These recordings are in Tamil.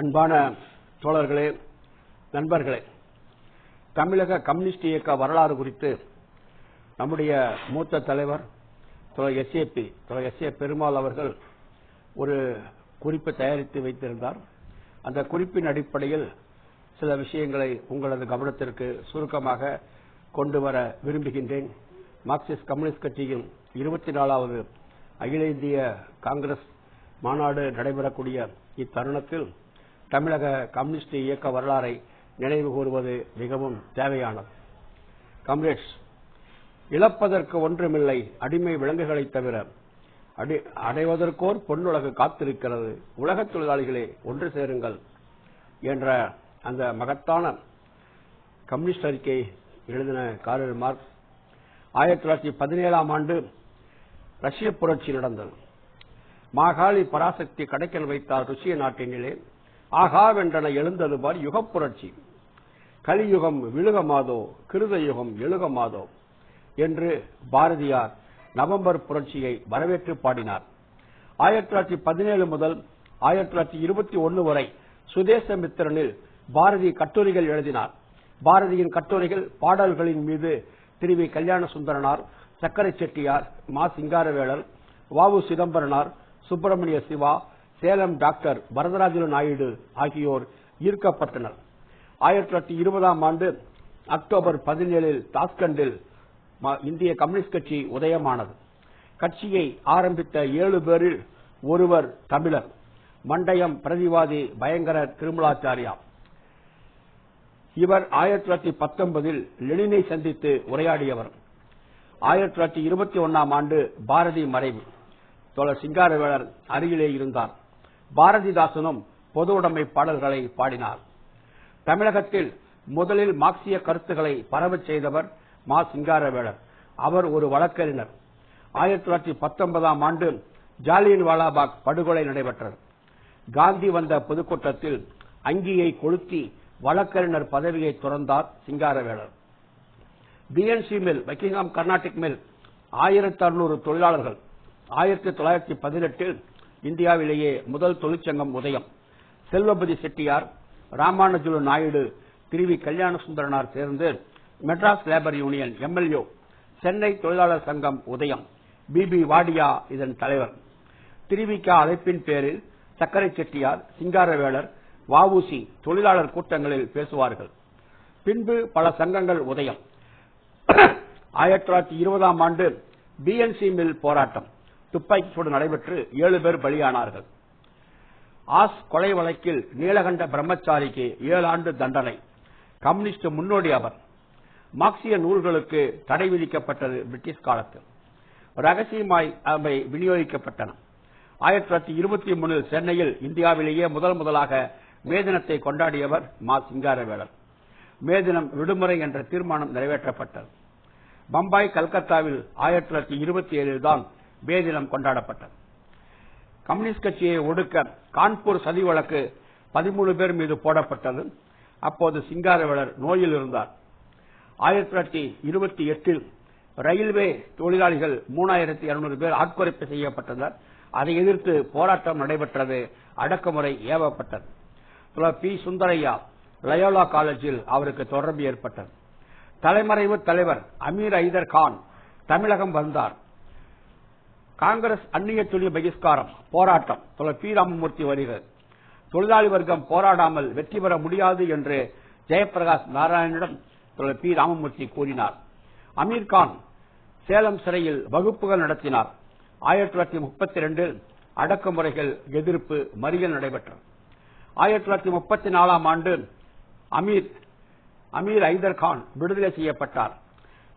அன்பான தோழர்களே நண்பர்களே தமிழக கம்யூனிஸ்ட் இயக்க வரலாறு குறித்து நம்முடைய மூத்த தலைவர் தோழர் எஸ்ஏபி தோழர் எஸ் ஏ பெருமாள் அவர்கள் ஒரு குறிப்பு தயாரித்து வைத்திருந்தார். அந்த குறிப்பின் அடிப்படையில் சில விஷயங்களை உங்களது கவனத்திற்கு சுருக்கமாக கொண்டு வர விரும்புகின்றேன். மார்க்சிஸ்ட் கம்யூனிஸ்ட் கட்சியின் இருபத்தி நாலாவது அகில இந்திய காங்கிரஸ் மாநாடு நடைபெறக்கூடிய இத்தருணத்தில் தமிழக கம்யூனிஸ்ட் இயக்க வரலாறை நினைவு கூறுவது மிகவும் தேவையானது. காம்ரேட்ஸ் இழப்பதற்கு ஒன்றுமில்லை அடிமை விலங்குகளை தவிர அடைவதற்கோர் பொன்னுலகு காத்திருக்கிறது. உலகத் தொழிலாளிகளே ஒன்று சேருங்கள் என்ற அந்த மகத்தான கம்யூனிஸ்ட் அறிக்கை எழுதின காரல் மார்க்ஸ் ஆயிரத்தி தொள்ளாயிரத்தி பதினேழாம் ஆண்டு ரஷ்ய புரட்சி நடந்தது. மாகாளி பராசக்தி கடைக்கல் வைத்தார் ருசிய நாட்டினிலே. ஆகாவென்றன எழுந்தது பார் யுகப் புரட்சி கலியுகம் விழுகமாதோ கிருத யுகம் எழுகமாதோ என்று பாரதியார் நவம்பர் புரட்சியை வரவேற்று பாடினார். ஆயிரத்தி தொள்ளாயிரத்தி பதினேழு முதல் ஆயிரத்தி தொள்ளாயிரத்தி இருபத்தி ஒன்று வரை சுதேசமித்திரனில் பாரதி கட்டுரைகள் எழுதினார். பாரதியின் கட்டுரைகள் பாடல்களின் மீது திரு வி கல்யாண சுந்தரனார் சக்கரை செட்டியார் மா சிங்காரவேலர் வாவு சிதம்பரனார் சுப்பிரமணிய சிவா சேலம் டாக்டர் வரதராஜலு நாயுடு ஆகியோர் ஈர்க்கப்பட்டனர். ஆயிரத்தி தொள்ளாயிரத்தி இருபதாம் ஆண்டு அக்டோபர் பதினேழில் தாஸ்கண்டில் இந்திய கம்யூனிஸ்ட் கட்சி உதயமானது. கட்சியை ஆரம்பித்த ஏழு பேரில் ஒருவர் தமிழர். மண்டயம் பிரதிவாதி பயங்கர திருமலாச்சாரியா. இவர் ஆயிரத்தி தொள்ளாயிரத்தி பத்தொன்பதில் லெனினை சந்தித்து உரையாடியவர். ஆயிரத்தி தொள்ளாயிரத்தி இருபத்தி ஒன்னாம் ஆண்டு பாரதி மறைவு. தோழர் சிங்காரவேலர் அருகிலே இருந்தார். பாரதிதாசனும் பொது உடைமை பாடல்களை பாடினார். தமிழகத்தில் முதலில் மார்க்சிய கருத்துக்களை பரவச் செய்தவர் மா சிங்காரவேலர். அவர் ஒரு வழக்கறிஞர். ஆயிரத்தி தொள்ளாயிரத்தி பத்தொன்பதாம் ஆண்டு ஜாலியன் வாலாபாக் படுகொலை நடைபெற்றது. காந்தி வந்த பொதுக்கூட்டத்தில் அங்கியை கொளுத்தி வழக்கறிஞர் பதவியை துறந்தார் Singaravelar. B N C mill Buckingham Carnatic mill ஆயிரத்தி அறுநூறு தொழிலாளர்கள் ஆயிரத்தி தொள்ளாயிரத்தி பதினெட்டில் இந்தியாவிலேயே முதல் தொழிற்சங்கம் உதயம். செல்வபதி செட்டியார் ராமானுஜுலு நாயுடு திருவி கல்யாண சுந்தரனார் சேர்ந்து Madras labour union MLA Chennai தொழிலாளர் சங்கம் உதயம். பிபி வாடியா இதன் தலைவர். திருவிக்கா அழைப்பின் பேரில் சக்கரை செட்டியார் சிங்காரவேலர் வவுசி தொழிலாளர் கூட்டங்களில் பேசுவார்கள். பின்பு பல சங்கங்கள் உதயம். ஆயிரத்தி தொள்ளாயிரத்தி இருபதாம் ஆண்டு பிஎன்சி மில் போராட்டம். துப்பாக்கி சூடு நடைபெற்று ஏழு பேர் பலியானார்கள். ஆஸ் கொலை வழக்கில் நீலகண்ட பிரம்மச்சாரிக்கு ஏழு ஆண்டு தண்டனை. கம்யூனிஸ்ட் முன்னோடி அவர். மார்க்சிய நூல்களுக்கு தடை விதிக்கப்பட்டது பிரிட்டிஷ் காலத்தில். ரகசியமாய் அவை விநியோகிக்கப்பட்டன. ஆயிரத்தி தொள்ளாயிரத்தி இருபத்தி மூணில் சென்னையில் இந்தியாவிலேயே முதல் முதலாக மே தினத்தை கொண்டாடியவர் மா சிங்காரவேலர் மே தினம் விடுமுறை என்ற தீர்மானம் நிறைவேற்றப்பட்டது. பம்பாய் கல்கத்தாவில் ஆயிரத்தி தொள்ளாயிரத்தி இருபத்தி ஏழில் தான் மே தினம் கொண்டாடப்பட்டது. கம்யூனிஸ்ட் கட்சியை ஒடுக்க கான்பூர் சதி வழக்கு பதிமூணு பேர் மீது போடப்பட்டது. அப்போது சிங்காரவேலர் நோயில் இருந்தார். ஆயிரத்தி தொள்ளாயிரத்தி இருபத்தி எட்டில் ரயில்வே தொழிலாளிகள் மூணாயிரத்தி இருநூறு பேர் ஆட்குறைப்பு செய்யப்பட்டனர். அதை எதிர்த்து போராட்டம் நடைபெற்றது. அடக்குமுறை ஏவப்பட்டது. பி. சுந்தரையா லயோலா காலேஜில் அவருக்கு தொடர்பு ஏற்பட்டது. தலைமறைவு தலைவர் அமீர் ஐதர் கான் தமிழகம் வந்தார். காங்கிரஸ் அந்நிய தொழில் பகிஷ்காரம் போராட்டம் பி ராமமூர்த்தி வருகிறது தொழிலாளி வர்க்கம் போராடாமல் வெற்றி பெற முடியாது என்று ஜெயபிரகாஷ் நாராயணனிடம் பி ராமமூர்த்தி கூறினார். அமீர்கான் சேலம் சிறையில் வகுப்புகள் நடத்தினார். ஆயிரத்தி தொள்ளாயிரத்தி முப்பத்தி ரெண்டில் அடக்குமுறைகள் எதிர்ப்பு மறியல் நடைபெற்றது. ஆயிரத்தி தொள்ளாயிரத்தி முப்பத்தி நாலாம் ஆண்டு அமீர் அமீர் ஐதர் கான் விடுதலை செய்யப்பட்டார்.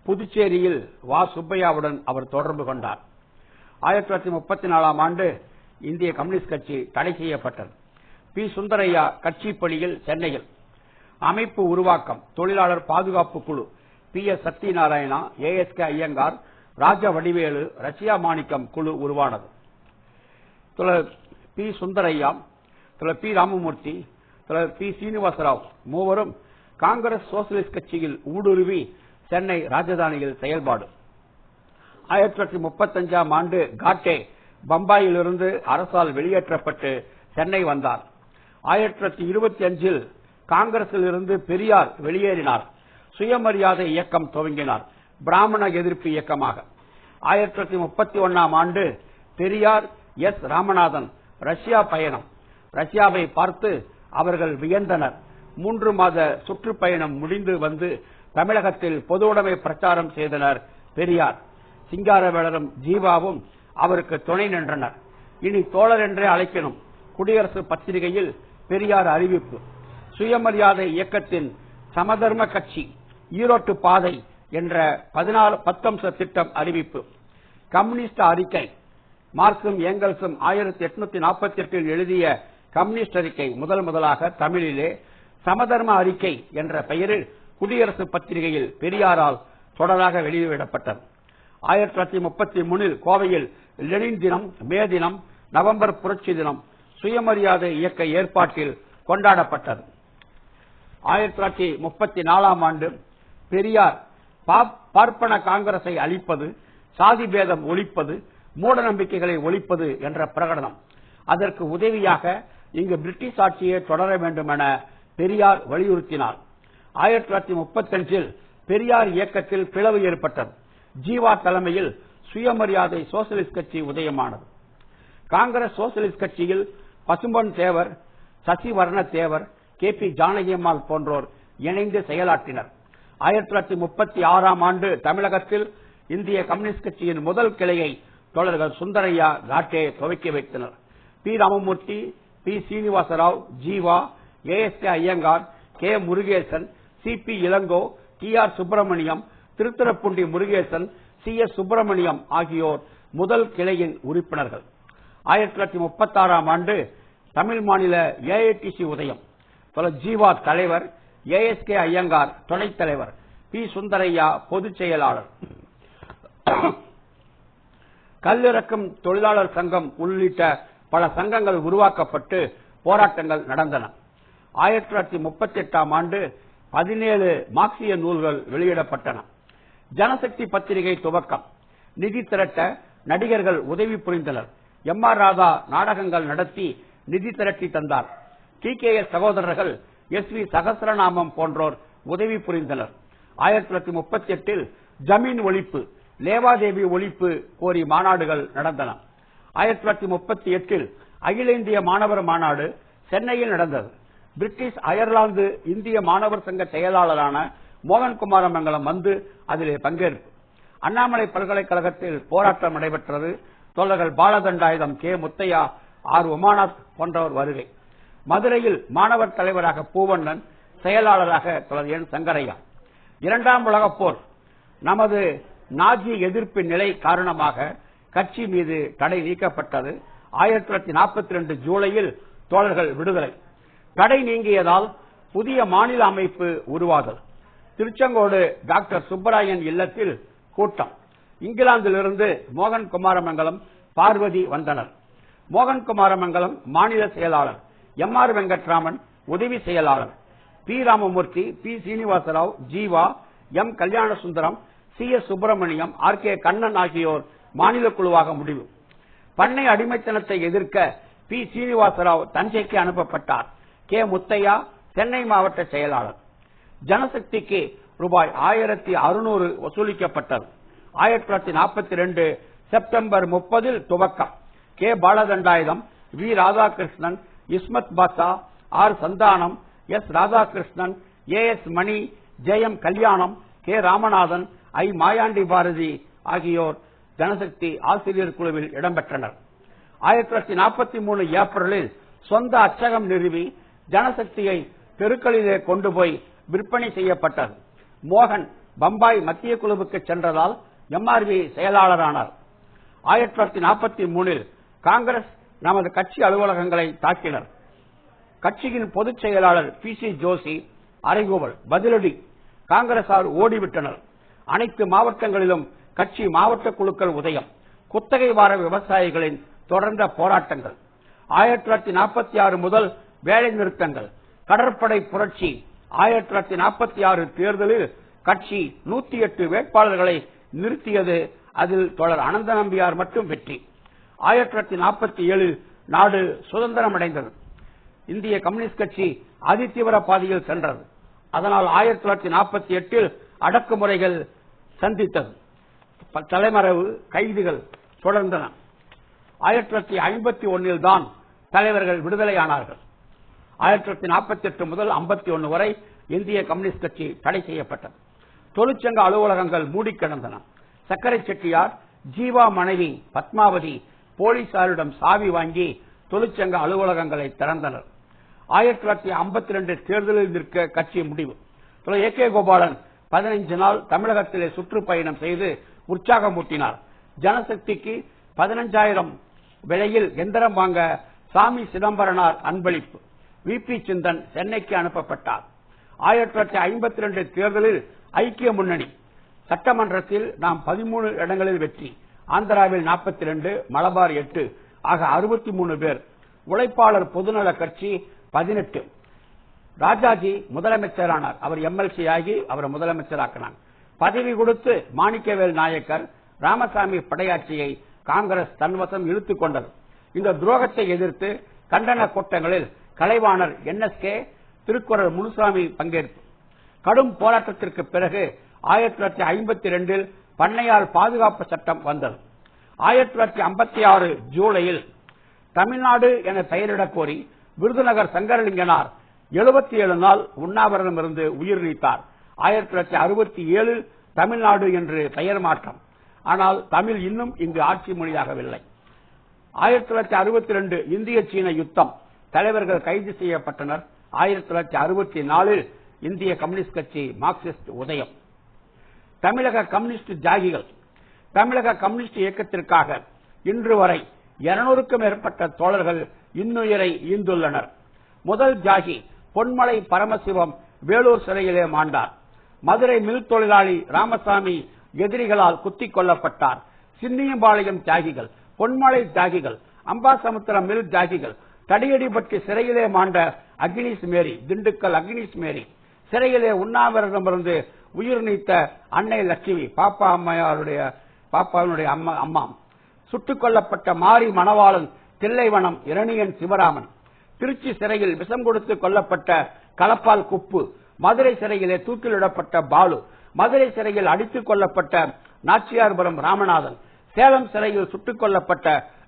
புதுச்சேரியில் வா சுப்பையாவுடன் அவர் தொடர்பு கொண்டார். ஆயிரத்தி தொள்ளாயிரத்தி முப்பத்தி நாலாம் ஆண்டு இந்திய கம்யூனிஸ்ட் கட்சி தடை செய்யப்பட்டது. பி. சுந்தரையா கட்சி பணியில் சென்னையில். அமைப்பு உருவாக்கம் தொழிலாளர் பாதுகாப்பு குழு P. S. Sathyanarayana A. S. K. Iyengar Raja Vadivelu Russia Manickam குழு உருவானது. P. Sundarayya P. Ramamurthy P. Srinivasa Rao மூவரும் காங்கிரஸ் சோசியலிஸ்ட் கட்சியில் ஊடுருவி சென்னை ராஜதானியில் செயல்பாடு. ஆயிரத்தி தொள்ளாயிரத்தி முப்பத்தஞ்சாம் ஆண்டு காட்டே பம்பாயிலிருந்து அரசால் வெளியேற்றப்பட்டு சென்னை வந்தார். ஆயிரத்தி தொள்ளாயிரத்தி இருபத்தி அஞ்சில் காங்கிரசில் இருந்து பெரியார் வெளியேறினார். சுயமரியாதை இயக்கம் துவங்கினார். பிராமண எதிர்ப்பு இயக்கமாக. ஆயிரத்தி தொள்ளாயிரத்தி முப்பத்தி ஒன்னாம் ஆண்டு பெரியார் எஸ். ராமநாதன் ரஷ்யா பயணம். ரஷ்யாவை பார்த்து அவர்கள் வியந்தனர். மூன்று மாத சுற்றுப்பயணம் முடிந்து வந்து தமிழகத்தில் பொது உடைமை பிரச்சாரம் செய்தனர் பெரியார். சிங்காரவேளரும் ஜீவாவும் அவருக்கு துணை நின்றனர். இனி தோழர் என்றே அழைக்கணும். குடியரசு பத்திரிகையில் பெரியார் அறிவிப்பு. சுயமரியாதை இயக்கத்தின் சமதர்ம கட்சி ஈரோட்டு பாதை என்ற பதினாலு பத்தம்ச திட்டம் அறிவிப்பு. கம்யூனிஸ்ட் அறிக்கை. மார்க்சும் ஏங்கல்ஸும் ஆயிரத்தி எட்நூத்தி நாற்பத்தி எட்டில் எழுதிய கம்யூனிஸ்ட் அறிக்கை முதல் முதலாக தமிழிலே சமதர்ம அறிக்கை என்ற பெயரில் குடியரசு பத்திரிகையில் பெரியாரால் தொடராக வெளியிடப்பட்டது. ஆயிரத்தி தொள்ளாயிரத்தி முப்பத்தி மூணில் கோவையில் லெனின் தினம் மே தினம் நவம்பர் புரட்சி தினம் சுயமரியாதை இயக்க ஏற்பாட்டில் கொண்டாடப்பட்டது. ஆயிரத்தி தொள்ளாயிரத்தி முப்பத்தி நாலாம் ஆண்டு பெரியார் பார்ப்பன காங்கிரஸை அழிப்பது சாதி பேதம் ஒழிப்பது மூட நம்பிக்கைகளை ஒழிப்பது என்ற பிரகடனம். அதற்கு உதவியாக இங்கு பிரிட்டிஷ் ஆட்சியை தொடர வேண்டும் என பெரியார் வலியுறுத்தினார். ஆயிரத்தி தொள்ளாயிரத்தி முப்பத்தஞ்சில் பெரியார் இயக்கத்தில் பிளவு ஏற்பட்டது. ஜீவா தலைமையில் சுயமரியாதை சோசியலிஸ்ட் கட்சி உதயமானது. காங்கிரஸ் சோசியலிஸ்ட் கட்சியில் பசும்பன் தேவர் சசிவர்ண தேவர் கே பி ஜானகியம்மாள் போன்றோர் இணைந்து செயலாற்றினர். ஆயிரத்தி தொள்ளாயிரத்தி முப்பத்தி ஆறாம் ஆண்டு தமிழகத்தில் இந்திய கம்யூனிஸ்ட் கட்சியின் முதல் கிளையை தோழர்கள் சுந்தரையா காட்டே துவக்கி வைத்தனர். P. Ramamurthy P. Srinivasa Rao Jeeva A. S. K. Iyengar K. Murugesan C. P. Ilango T. R. Subramaniam Thiruthuraipoondi Murugesan C. S. Subramaniam ஆகியோர் முதல் கிளையின் உறுப்பினர்கள். ஆயிரத்தி தொள்ளாயிரத்தி முப்பத்தி ஆறாம் ஆண்டு தமிழ் மாநில ஏஐடிசி உதயம். ஜீவா தலைவர் ஏஎஸ்கே ஐயங்கார் துணைத் தலைவர் பி. சுந்தரையா பொதுச் செயலாளர். கல்லிறக்கும் தொழிலாளர் சங்கம் உள்ளிட்ட பல சங்கங்கள் உருவாக்கப்பட்டு போராட்டங்கள் நடந்தன. ஆயிரத்தி தொள்ளாயிரத்தி முப்பத்தி எட்டாம் ஆண்டு பதினேழு மார்க்சிய நூல்கள் வெளியிடப்பட்டன. ஜனசக்தி பத்திரிகை துவக்கம். நிதி திரட்ட நடிகர்கள் உதவி புரிந்தனர். எம் ஆர் ராதா நாடகங்கள் நடத்தி நிதி திரட்டி தந்தார். டி கே எஸ் சகோதரர்கள் எஸ் வி சகசரநாமம் போன்றோர் உதவி புரிந்தனர். ஆயிரத்தி தொள்ளாயிரத்தி முப்பத்தி எட்டில் ஜமீன் ஒழிப்பு லேவாதேவி ஒழிப்பு கோரி மாநாடுகள் நடந்தன. ஆயிரத்தி தொள்ளாயிரத்தி முப்பத்தி எட்டில் அகில இந்திய மாணவர் மாநாடு சென்னையில் நடந்தது. பிரிட்டிஷ் அயர்லாந்து இந்திய மாணவர் சங்க செயலாளரான மோகன் குமாரமங்கலம் வந்து அதிலே பங்கேற்பு. அண்ணாமலை பல்கலைக்கழகத்தில் போராட்டம் நடைபெற்றது. தோழர்கள் பாலதண்டாயுதம் கே. முத்தையா ஆர். உமானாத் போன்றவர் வருகை. மதுரையில் மாணவர் தலைவராக பூவண்ணன் செயலாளராக தோழர் என். சங்கரையா. இரண்டாம் உலகப் போர். நமது நாஜி எதிர்ப்பு நிலை காரணமாக கட்சி மீது தடை நீக்கப்பட்டது. ஆயிரத்தி தொள்ளாயிரத்தி நாற்பத்தி ரெண்டு ஜூலையில் தோழர்கள் விடுதலை. தடை நீங்கியதால் புதிய மாநில அமைப்பு உருவாதல். திருச்செங்கோடு டாக்டர் சுப்பராயன் இல்லத்தில் கூட்டம். இங்கிலாந்திலிருந்து மோகன் குமாரமங்கலம் பார்வதி வந்தனர். மோகன் குமாரமங்கலம் மாநில செயலாளர் எம் ஆர் வெங்கட்ராமன் உதவி செயலாளர். P. Ramamurthy P. Srinivasa Rao Jeeva M. Kalyanasundaram C. S. Subramaniam R. K. Kannan ஆகியோர் மாநில குழுவாக முடிவு. பண்ணை அடிமைத்தனத்தை எதிர்க்க பி. சீனிவாசராவ் தஞ்சைக்கு அனுப்பப்பட்டார். கே. முத்தையா சென்னை மாவட்ட செயலாளர். ஜனசக்திக்கு ரூபாய் ஆயிரத்தி அறுநூறு வசூலிக்கப்பட்டது. ஆயிரத்தி தொள்ளாயிரத்தி நாற்பத்தி ரெண்டு செப்டம்பர் முப்பதில் துவக்கம். K. Balathandayutham V. Radhakrishnan Ismath Basha R. Santhanam S. Radhakrishnan A. S. Mani J. M. Kalyanam K. Ramanathan I. Mayandi Bharathi ஆகியோர் ஜனசக்தி ஆசிரியர் குழுவில் இடம்பெற்றனர். ஆயிரத்தி தொள்ளாயிரத்தி நாற்பத்தி மூணு ஏப்ரலில் சொந்த அச்சகம் நிறுவி ஜனசக்தியை தெருக்களிலே கொண்டு போய் விற்பனை செய்யப்பட்டது. மோகன் பம்பாய் மத்திய குழுவுக்கு சென்றதால் எம்ஆர்வி செயலாளரானார். ஆயிரத்தி தொள்ளாயிரத்தி நாற்பத்தி மூணில் காங்கிரஸ் நமது கட்சி அலுவலகங்களை தாக்கினர். கட்சியின் பொதுச் செயலாளர் பி சி ஜோஷி அரைகோவல் பதிலடி காங்கிரசார் ஓடிவிட்டனர். அனைத்து மாவட்டங்களிலும் கட்சி மாவட்ட குழுக்கள் உதயம். குத்தகை வார விவசாயிகளின் தொடர்ந்த போராட்டங்கள். ஆயிரத்தி தொள்ளாயிரத்தி நாற்பத்தி ஆறு முதல் வேலை நிறுத்தங்கள் கடற்படை புரட்சி ஆயிரத்தி தொள்ளாயிரத்தி நாற்பத்தி ஆறு தேர்தலில் கட்சி நூத்தி எட்டு வேட்பாளர்களை நிறுத்தியது. அதில் தொடர் அனந்த நம்பியார் மட்டும் வெற்றி. ஆயிரத்தி தொள்ளாயிரத்தி நாற்பத்தி ஏழில் நாடு சுதந்திரம் அடைந்தது இந்திய கம்யூனிஸ்ட் கட்சி அதிதீவிர பாதையில் சென்றது. அதனால் ஆயிரத்தி தொள்ளாயிரத்தி நாற்பத்தி எட்டில் அடக்குமுறைகள் சந்தித்தது. தலைமறைவு கைதுகள் தொடர்ந்தன. ஆயிரத்தி தொள்ளாயிரத்தி ஐம்பத்தி ஒன்னில் தான் தலைவர்கள் விடுதலையானார்கள். ஆயிரத்தி தொள்ளாயிரத்தி நாற்பத்தி எட்டு முதல் ஐம்பத்தி ஒன்று வரை இந்திய கம்யூனிஸ்ட் கட்சி தடை செய்யப்பட்டது. தொழிற்சங்க அலுவலகங்கள் மூடி கிடந்தன. சக்கரை செட்டியார் ஜீவா மனைவி பத்மாவதி போலீசாரிடம் சாவி வாங்கி தொழிற்சங்க அலுவலகங்களை திறந்தனர். ஆயிரத்தி தொள்ளாயிரத்தி ஐம்பத்தி ரெண்டு தேர்தலில் நிற்க கட்சி முடிவு. ஏ கே கோபாலன் பதினைஞ்சு நாள் தமிழகத்திலே சுற்றுப்பயணம் செய்து உற்சாகமூட்டினார் ஜனசக்திக்கு பதினஞ்சாயிரம் விலையில் எந்திரம் வாங்க சாமி சிதம்பரனார் அன்பளிப்பு. வி. பி. சிந்தன் சென்னைக்கு அனுப்பப்பட்டார். ஆயிரத்தி தொள்ளாயிரத்தி ஐம்பத்தி ரெண்டு தேர்தலில் ஐக்கிய முன்னணி. சட்டமன்றத்தில் நாம் பதிமூணு இடங்களில் வெற்றி. ஆந்திராவில் நாற்பத்தி ரெண்டு மலபார் எட்டு. ஆக அறுபத்தி மூணு பேர். உழைப்பாளர் பொதுநல கட்சி பதினெட்டு. ராஜாஜி முதலமைச்சரானார். அவர் எம்எல்சி ஆகி அவரை முதலமைச்சராக்கினார். பதவி கொடுத்து மாணிக்கவேல் நாயக்கர் ராமசாமி படையாட்சியை காங்கிரஸ் தன்வசம் இழுத்துக் கொண்டது. இந்த துரோகத்தை எதிர்த்து கண்டன கூட்டங்களில் கலைவாணர் என்எஸ்கே திருக்குறள் முனுசாமி பங்கேற்பு. கடும் போராட்டத்திற்கு பிறகு ஆயிரத்தி தொள்ளாயிரத்தி ஐம்பத்தி ரெண்டில் பண்ணையார் பாதுகாப்பு சட்டம் வந்தது. ஆயிரத்தி தொள்ளாயிரத்தி ஐம்பத்தி ஆறு ஜூலையில் தமிழ்நாடு என பெயரிடக் கோரி விருதுநகர் சங்கரலிங்கனார் 77 ஏழு நாள் உண்ணாவிரதம் இருந்து உயிர் நீத்தார். ஆயிரத்தி தொள்ளாயிரத்தி அறுபத்தி ஏழில் தமிழ்நாடு என்று பெயர் மாற்றம். ஆனால் தமிழ் இன்னும் இங்கு ஆட்சி மொழியாகவில்லை. ஆயிரத்தி தொள்ளாயிரத்தி அறுபத்தி ரெண்டு இந்திய சீன யுத்தம் தலைவர்கள் கைது செய்யப்பட்டனர். ஆயிரத்தி தொள்ளாயிரத்தி அறுபத்தி நாலில் இந்திய கம்யூனிஸ்ட் கட்சி மார்க்சிஸ்ட் உதயம். தமிழக கம்யூனிஸ்ட் ஜாகிகள் தமிழக கம்யூனிஸ்ட் இயக்கத்திற்காக இன்று வரை இருநூறுக்கும் மேற்பட்ட தோழர்கள் இன்னுயிரை ஈந்துள்ளனர். முதல் ஜாகி பொன்மலை பரமசிவம் வேலூர் சிறையிலே மாண்டார். மதுரை மில் தொழிலாளி ராமசாமி எதிரிகளால் குத்திக் கொல்லப்பட்டார். சின்னியம்பாளையம் தியாகிகள் பொன்மலை தியாகிகள் அம்பாசமுத்திரம் மில் தியாகிகள் தடியடிபட்டு சிறையிலே மாண்ட அக்னிஸ் மேரி திண்டுக்கல் அக்னிஸ் மேரி. சிறையிலே உண்ணாவிரதம் இருந்து உயிர் நீத்த அன்னை லட்சுமி பாப்பா அம்மையாருடைய பாப்பாவினுடைய அம்மா அம்மா சுட்டுக் கொல்லப்பட்ட மாரி மணவாளன் தில்லைவனம் இரணியன் சிவராமன். திருச்சி சிறையில் விஷம் கொடுத்து கொல்லப்பட்ட களப்பால் குப்பு மதுரை சிறையிலே தூக்கிலிடப்பட்ட பாலு மதுரை சிறையில் அடித்துக் கொல்லப்பட்ட நாச்சியார்புரம் ராமநாதன் சேலம் சிறையில் சுட்டுக் கொல்லப்பட்ட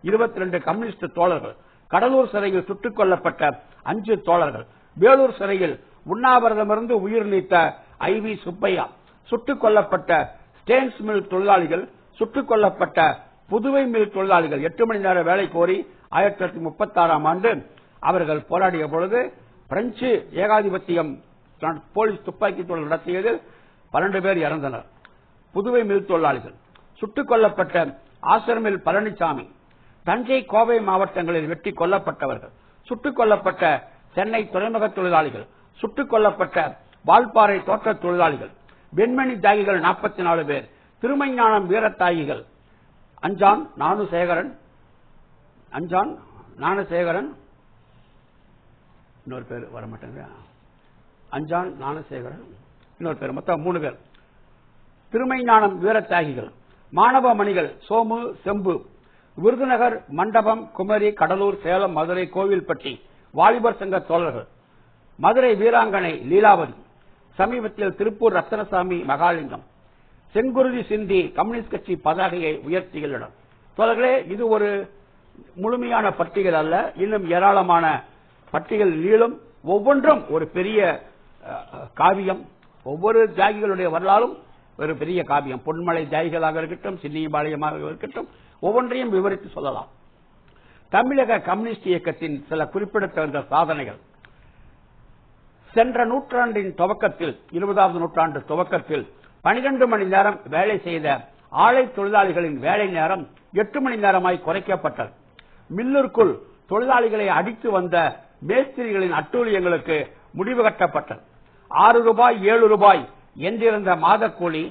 இருபத்தி ரெண்டு கம்யூனிஸ்ட் தோழர்கள். கடலூர் சிறையில் சுட்டுக் கொல்லப்பட்ட அஞ்சு தோழர்கள். வேலூர் சிறையில் உண்ணாவிரதமிருந்து உயிர் நீத்த ஐ வி சுப்பையா. சுட்டுக் கொல்லப்பட்ட ஸ்டேன்ஸ் மில் தொழிலாளிகள் சுட்டுக் கொல்லப்பட்ட புதுவை மில் தொழிலாளிகள். எட்டு மணி நேர வேலை கோரி ஆயிரத்தி தொள்ளாயிரத்தி முப்பத்தி ஆறாம் ஆண்டு அவர்கள் போராடிய பொழுது பிரெஞ்சு ஏகாதிபத்தியம் போலீஸ் துப்பாக்கி தொழில் நடத்தியதில் பன்னெண்டு பேர் இறந்தனர். புதுவை மில் தொழிலாளிகள். சுட்டுக் கொல்லப்பட்ட ஆசிரமில் பழனிசாமி தஞ்சை கோவை மாவட்டங்களில் வெட்டி கொல்லப்பட்டவர்கள் சுட்டுக் கொல்லப்பட்ட சென்னை துறைமுக தொழிலாளிகள் சுட்டுக் கொல்லப்பட்ட வால்பாறை தோட்ட தொழிலாளிகள் வெண்மணி தியாகிகள் நாற்பத்தி நாலு பேர் திருமைஞானம் வீரத்தாயிகள் அஞ்சான் நானுசேகரன் அஞ்சான் ஞானசேகரன் இன்னொரு பேர் வர மாட்டேங்க அஞ்சான் ஞானசேகரன் இன்னொரு பேர் மொத்தம் மூணு பேர். திருமைஞானம் வீரத்தியாகிகள் மாணவ மணிகள் சோமு செம்பு விருதுநகர் மண்டபம் குமரி கடலூர் சேலம் மதுரை கோவில்பட்டி வாலிபர் சங்க தோழர்கள் மதுரை வீராங்கனை லீலாவதி சமீபத்தில் திருப்பூர் ரத்தனசாமி மகாலிங்கம் செங்குருதி சிந்தி கம்யூனிஸ்ட் கட்சி பதாகையை உயர்த்தியுள்ளனர். தோழர்களே இது ஒரு முழுமையான பட்டியல் அல்ல இன்னும் ஏராளமான பட்டியல் நீளும் ஒவ்வொன்றும் ஒரு பெரிய அஹ், காவியம். ஒவ்வொரு தியாகிகளுடைய வரலாறும் ஒரு பெரிய காவியம். பொன்மலை தியாகிகளாக இருக்கட்டும் சின்னிபாளையமாக இருக்கட்டும் ஒவ்வொன்றையும் விவரித்து சொல்லலாம். தமிழக கம்யூனிஸ்ட் இயக்கத்தின் சில குறிப்பிடத்தகுந்த சாதனைகள். சென்ற நூற்றாண்டின் துவக்கத்தில் இருபதாவது நூற்றாண்டு துவக்கத்தில் 12 மணி நேரம் வேலை செய்த ஆலை தொழிலாளிகளின் வேலை நேரம் எட்டு மணி நேரமாய் குறைக்கப்பட்டது. மில்லிற்குள் தொழிலாளிகளை அடித்து வந்த மேஸ்திரிகளின் அட்டூழியங்களுக்கு முடிவு கட்டப்பட்டது. ஆறு ரூபாய் ஏழு ரூபாய் என்றிருந்த மாத கூலி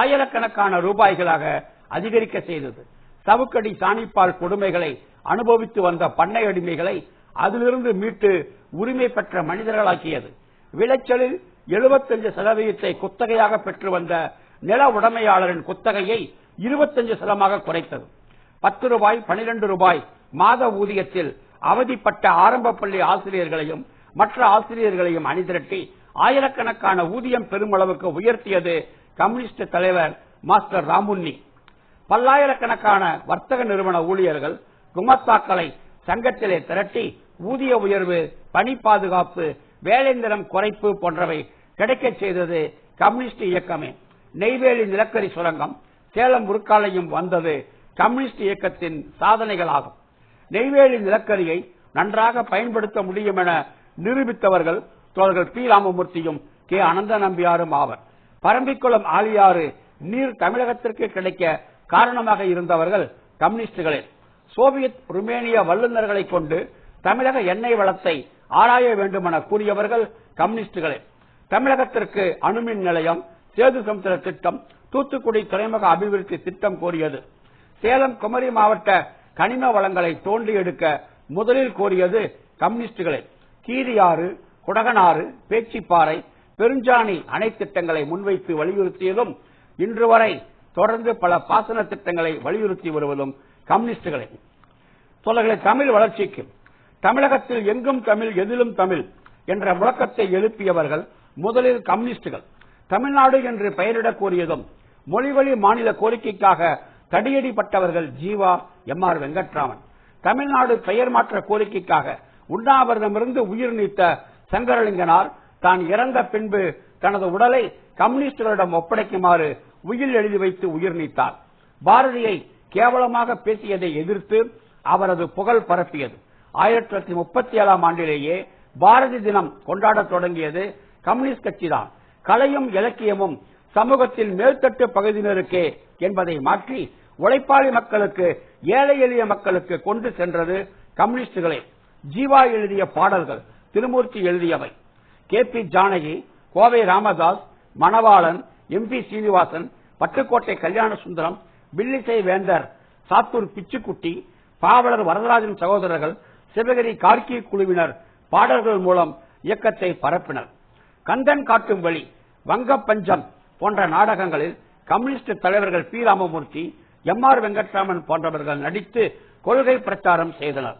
ஆயிரக்கணக்கான ரூபாய்களாக அதிகரிக்க செய்தது. சவுக்கடி சாணிப்பால் கொடுமைகளை அனுபவித்து வந்த பண்ணை அடிமைகளை அதிலிருந்து மீட்டு உரிமை பெற்ற மனிதர்களாக்கியது. விளைச்சலில் 75% சதவீதத்தை குத்தகையாக பெற்று வந்த நில உடைமையாளரின் குத்தகையை 25 சதமாக குறைத்தது. பத்து ரூபாய் பனிரெண்டு ரூபாய் மாத ஊதியத்தில் அவதிப்பட்ட ஆரம்ப பள்ளி ஆசிரியர்களையும் மற்ற ஆசிரியர்களையும் அணிதிரட்டி ஆயிரக்கணக்கான ஊதியம் பெருமளவுக்கு உயர்த்தியது கம்யூனிஸ்ட் தலைவர் மாஸ்டர் ராமுன்னி பல்லாயிரக்கணக்கான வர்த்தக நிறுவன ஊழியர்கள் குமத்தாக்களை சங்கத்திலே திரட்டி ஊதிய உயர்வு பணி பாதுகாப்பு வேலைந்திரம் குறைப்பு போன்றவை கிடைக்கச் செய்தது கம்யூனிஸ்ட் இயக்கமே. நெய்வேலி நிலக்கரி சுரங்கம் சேலம் உருக்காலையும் வந்தது கம்யூனிஸ்ட் இயக்கத்தின் சாதனைகளாகும். நெய்வேலி நிலக்கரியை நன்றாக பயன்படுத்த முடியும் என நிரூபித்தவர்கள் தோழர்கள் பி. ராமமூர்த்தியும் கே. அனந்த நம்பியாரும் ஆவர். பரம்பிக்குளம் ஆலியாறு நீர் தமிழகத்திற்கு கிடைக்க காரணமாக இருந்தவர்கள் கம்யூனிஸ்டுகளே. சோவியத் ருமேனிய வல்லுநர்களை கொண்டு தமிழக எண்ணெய் வளத்தை ஆராய வேண்டும் என கூறியவர்கள் கம்யூனிஸ்டுகளே. தமிழகத்திற்கு அணுமின் நிலையம் சேது சமுத்திர திட்டம் தூத்துக்குடி துறைமுக அபிவிருத்தி திட்டம் கோரியது. சேலம் குமரி மாவட்ட கனிம வளங்களை தோண்டி எடுக்க முதலில் கோரியது கம்யூனிஸ்டுகளே. கீரியாறு குடகனாறு பேச்சிப்பாறை பெருஞ்சாணி அணை திட்டங்களை முன்வைத்து வலியுறுத்தியதும் இன்று வரை தொடர்ந்து பல பாசன திட்டங்களை வலியுறுத்தி வருவதும் கம்யூனிஸ்டுகளே. தொலைகளை தமிழ் வளர்ச்சிக்கு தமிழகத்தில் எங்கும் தமிழ் எதிலும் தமிழ் என்ற முழக்கத்தை எழுப்பியவர்கள் முதலில் கம்யூனிஸ்டுகள். தமிழ்நாடு என்று பெயரிடக் கூறியதும் மொழிவழி மாநில கோரிக்கைக்காக தடியடிப்பட்டவர்கள் ஜீவா எம் ஆர் வெங்கட்ராமன். தமிழ்நாடு பெயர் மாற்ற கோரிக்கைக்காக உண்ணாவிரதமிருந்து உயிர் நீத்த சங்கரலிங்கனார் தான் இறந்த பின்பு தனது உடலை கம்யூனிஸ்டுகளிடம் ஒப்படைக்குமாறு உயிர் எழுதி வைத்து உயிர் நீத்தார். பாரதியை கேவலமாக பேசியதை எதிர்த்து அவரது புகழ் பரப்பியது. ஆயிரத்தி தொள்ளாயிரத்தி முப்பத்தி ஏழாம் ஆண்டிலேயே பாரதி தினம் கொண்டாடத் தொடங்கியது கம்யூனிஸ்ட் கட்சிதான். கலையும் இலக்கியமும் சமூகத்தில் மேல்தட்டு பகுதியினருக்கே என்பதை மாற்றி உழைப்பாளி மக்களுக்கு ஏழை எளிய மக்களுக்கு கொண்டு சென்றது கம்யூனிஸ்டுகளே. ஜீவா எழுதிய பாடல்கள் Thirumurthy எழுதியவை. K P Janaki Kovai Ramadas Manavalan M P Srinivasan Pattukottai Kalyana Sundaram வில்லிசை வேந்தர் சாத்தூர் பிச்சுக்குட்டி பாவலர் வரதராஜன் சகோதரர்கள் சிவகிரி கார்கி குழுவினர் பாடல்கள் மூலம் இயக்கத்தை பரப்பினர். கந்தன் காட்டும் வழி வங்க பஞ்சம் போன்ற நாடகங்களில் கம்யூனிஸ்ட் தலைவர்கள் P. Ramamurthy M. R. Venkatraman போன்றவர்கள் நடித்து கொள்கை பிரச்சாரம் செய்தனர்.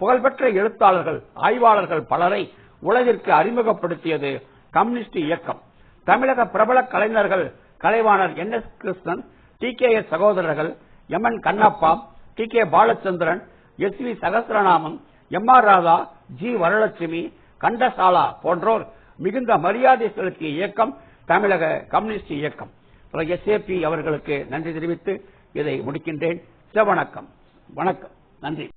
புகழ்பெற்ற எழுத்தாளர்கள் ஆய்வாளர்கள் பலரை உலகிற்கு அறிமுகப்படுத்தியது கம்யூனிஸ்ட் இயக்கம். தமிழக பிரபல கலைஞர்கள் Kalaivanar N. S. Krishnan T. K. S. சகோதரர்கள் M. N. Kannappa T. K. Balachandran S. V. Sahasranamam M. R. Radha G. Varalakshmi Ghantasala போன்றோர் மிகுந்த மரியாதை செலுத்திய இயக்கம் தமிழக கம்யூனிஸ்ட் இயக்கம். எஸ். ஏ. பி. அவர்களுக்கு நன்றி தெரிவித்து இதை முடிக்கின்றேன். சிவவணக்கம் வணக்கம். நன்றி.